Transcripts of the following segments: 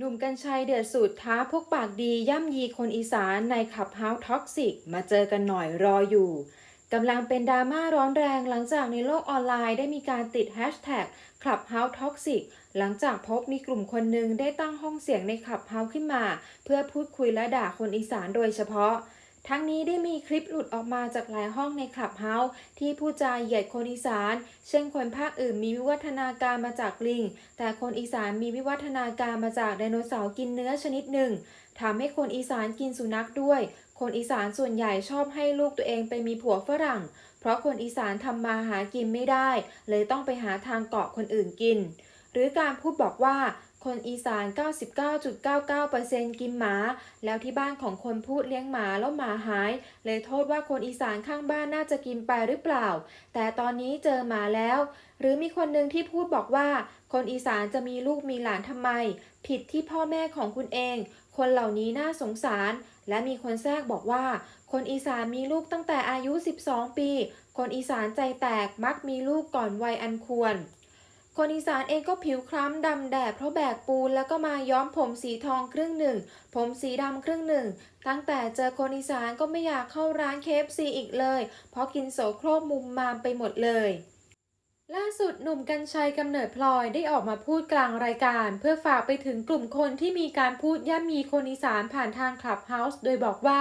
หนุ่มกัญชัยเดือดสุดท้าพวกปากดีย่ำยีคนอีสานในขับเฮาส์ท็อกซิก มาเจอกันหน่อยรออยู่กำลังเป็นดราม่าร้อนแรงหลังจากในโลกออนไลน์ได้มีการติดแฮชแท็กขับเฮาส์ท็อกซิกหลังจากพบมีกลุ่มคนหนึ่งได้ตั้งห้องเสียงในขับเฮาส์ขึ้นมา เพื่อพูดคุยและด่าคนอีสานโดยเฉพาะ ทั้งนี้ได้มีคลิปหลุดออกมาจากหลายห้องในคลับเฮาส์ที่พูดจาเหยียดคนอีสาน เช่นคนภาคอื่นมีวิวัฒนาการมาจากลิง แต่คนอีสานมีวิวัฒนาการมาจากไดโนเสาร์กินเนื้อชนิดหนึ่งทำให้คนอีสานกินสุนัขด้วย คนอีสานส่วนใหญ่ชอบให้ลูกตัวเองไปมีผัวฝรั่ง เพราะคนอีสานทำมาหากินไม่ได้ เลยต้องไปหาทางเกาะคนอื่นกิน หรือการพูดบอกว่าคนอีสาน 99.99%กินหมา แล้วที่บ้านของคนพูดเลี้ยงหมาแล้วหมาหาย เลยโทษว่าคนอีสานข้างบ้านน่าจะกินไปหรือเปล่า แต่ตอนนี้เจอหมาแล้ว หรือมีคนหนึ่งที่พูดบอกว่า คนอีสานจะมีลูกมีหลานทำไม ผิดที่พ่อแม่ของคุณเอง คนเหล่านี้น่าสงสาร และมีคนแทรกบอกว่า คนอีสานมีลูกตั้งแต่อายุ 12 ปี คนอีสานใจแตกมักมีลูกก่อนวัยอันควร คนอีสานเองก็ผิวคล้ำดำแดดเพราะแบกปูน แล้วก็มาย้อมผมสีทองครึ่งหนึ่ง ผมสีดำครึ่งหนึ่ง ตั้งแต่เจอคนอีสานก็ไม่อยากเข้าร้านเคฟซีอีกเลย เพราะกินโสโครกมุมมามไปหมดเลยล่าสุดหนุ่มกัญชัยกำเนิดพลอยได้ออกมาพูดกลางรายการ เพื่อฝากไปถึงกลุ่มคนที่มีการพูดย่ำยีคนอีสานผ่านทางคลับเฮาส์โดยบอกว่า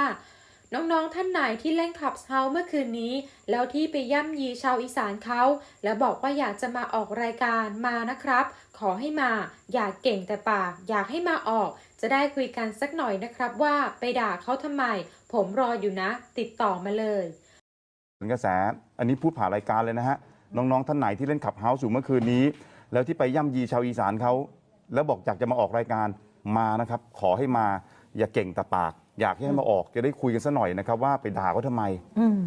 น้องๆท่านไหนที่เล่นคลับเฮาส์เมื่อคืนนี้ แล้วที่ไปย่ำยีชาวอีสานเขา แล้วบอกว่าอยากจะมาออกรายการมานะครับ ขอให้มาอยากเก่งแต่ปากอยากให้มาออก จะได้คุยกันสักหน่อยนะครับว่าไปด่าเขาทำไม ผมรออยู่นะ ติดต่อมาเลยเป็นกระแสอันนี้พูดผ่านรายการเลยนะฮะน้องๆท่านไหนที่เล่นขับเฮาส์อยู่เมื่อคืนนี้ แล้วที่ไปย่ำยีชาวอีสานเขาแล้วบอกอยากจะมาออกรายการมานะครับ ขอให้มาอย่าเก่งแต่ปาก อยากให้มาออกจะได้คุยกันสักหน่อยนะครับว่าไปด่าเขาทำไม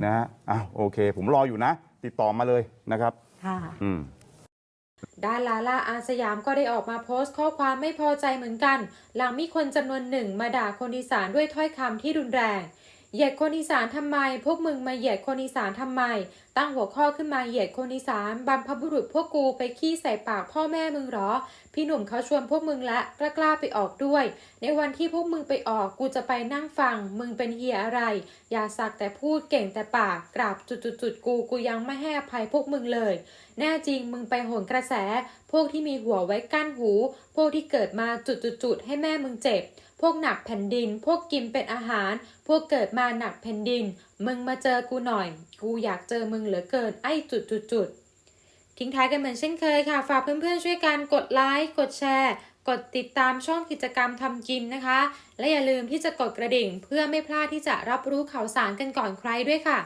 นะฮะอ้าวโอเค ผมรออยู่นะ ติดต่อมาเลยนะครับ ค่ะ อืม ด้านลาล่าอาสยามก็ได้ออกมาโพสต์ข้อความไม่พอใจเหมือนกัน หลังมีคนจำนวนหนึ่งมาด่าคนอีสานด้วยถ้อยคำที่รุนแรง เหยียดคนอีสานทำไม พวกมึงมาเหยียดคนอีสานทำไม ตั้งหัวข้อขึ้นมาเหยียดคนอีสานบรรพบุรุษพวกกูไปขี้ใส่ปากพ่อแม่มึงหรอ พี่หนุ่มเขาชวนพวกมึงและกล้ากล้าไปออกด้วย ในวันที่พวกมึงไปออกกูจะไปนั่งฟัง มึงเป็นเฮียอะไร อย่าสักแต่พูดเก่งแต่ปากกราบจุดๆกูกูยังไม่ให้อภัยพวกมึงเลย แน่จริงมึงไปโหนกระแส พวกที่มีหัวไว้กั้นหู พวกที่เกิดมาจุดๆให้แม่มึงเจ็บ พวกหนักแผ่นดิน พวกกินเป็นอาหาร พวกเกิดมาาหนักแผ่นดิน มึงมาเจอกูหน่อย กูอยากเจอมึงเหลือเกิน ไอ้จุดจุดทิ้งท้ายกันเหมือนเช่นเคยค่ะ ฝากเพื่อนๆช่วยกันกดไลค์ กดแชร์ กดติดตามช่องกิจกรรมทำกินนะคะ และอย่าลืมที่จะกดกระดิ่งเพื่อไม่พลาดที่จะรับรู้ข่าวสารกันก่อนใครด้วยค่ะ